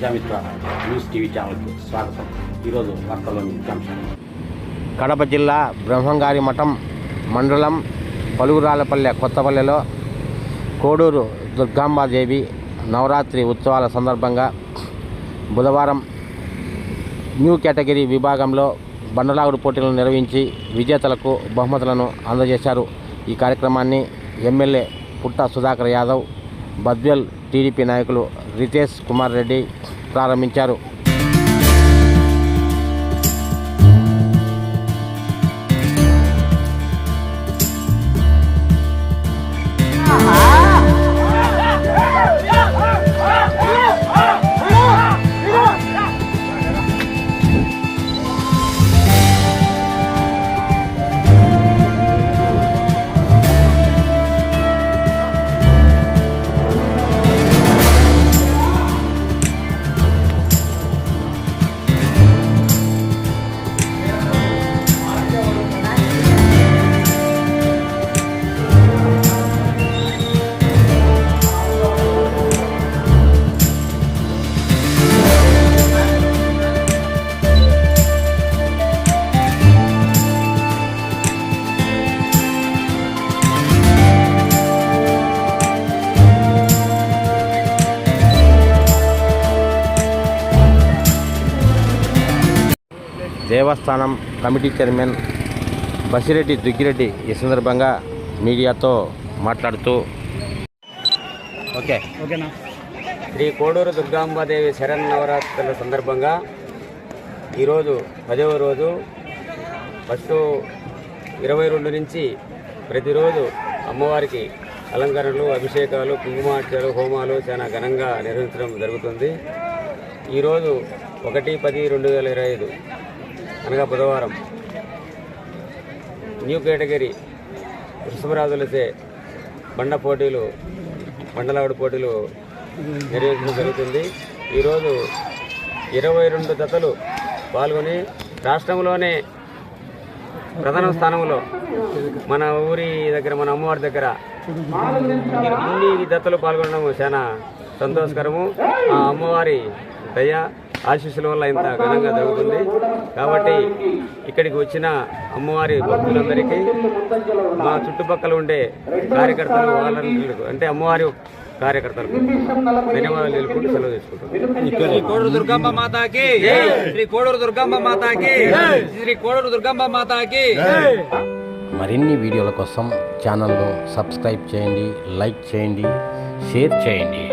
Prajamitra news TV ఛానల్కి స్వాగతం. ఈరోజు వార్తల్లోని ముఖ్యాంశాలు కడప జిల్లా బ్రహ్మంగారి మఠం మండలం పలుగురాలపల్లె కొత్తపల్లెలో కోడూరు దుర్గాంబాదేవి నవరాత్రి ఉత్సవాల సందర్భంగా బుధవారం న్యూ కేటగిరీ విభాగంలో బండలాగుడు పోటీలను నిర్వహించి విజేతలకు బహుమతులను అందజేశారు. ఈ కార్యక్రమాన్ని ఎమ్మెల్యే పుట్ట సుధాకర్ యాదవ్ బద్వేల్ టీడీపీ నాయకులు రితేష్ కుమార్ రెడ్డి ప్రారంభించారు. దేవస్థానం కమిటీ చైర్మన్ బసిరెడ్డి దుగ్గిరెడ్డి ఈ సందర్భంగా మీడియాతో మాట్లాడుతూ ఓకే. ఓకేనా? శ్రీ కోడూరు దుర్గాంబాదేవి శరణ్ నవరాత్రుల సందర్భంగా ఈరోజు పదవ రోజు ఫస్ట్ ఇరవై రెండు నుంచి ప్రతిరోజు అమ్మవారికి అలంకరణలు అభిషేకాలు కుంకుమార్చనలు హోమాలు చాలా ఘనంగా నిర్వహించడం జరుగుతుంది. ఈరోజు ఒకటి పది రెండు వేల ఇరవై ఐదు అనగా బుధవారం న్యూ కేటగిరీ వృషభరాజులచే బండ పోటీలు బండలావుడు పోటీలు నిర్వహించడం జరుగుతుంది. ఈరోజు ఇరవై రెండు జతలు పాల్గొని రాష్ట్రంలోనే ప్రధాన స్థానంలో మన ఊరి దగ్గర మన అమ్మవారి దగ్గర ఇన్ని జతలు పాల్గొనడం చాలా సంతోషకరము. ఆ అమ్మవారి దయ ఆశీస్సుల వల్ల ఇంత ఘనంగా జరుగుతుంది. కాబట్టి ఇక్కడికి వచ్చిన అమ్మవారి భక్తులందరికీ మా చుట్టుపక్కల ఉండే కార్యకర్తలు వాలంటీర్లకు అంటే అమ్మవారి కార్యకర్తలకు ధన్యవాదాలు తెలుపుకుంటూ సెలవు తీసుకుంటాం శ్రీ కోడూరు దుర్గమ్మ మాతాకి శ్రీ కోడూరు దుర్గమ్మ మాతాకి శ్రీ కోడూరు దుర్గమ్మ మాతాకి. మరిన్ని వీడియోల కోసం ఛానల్ను సబ్స్క్రైబ్ చేయండి లైక్ చేయండి షేర్ చేయండి.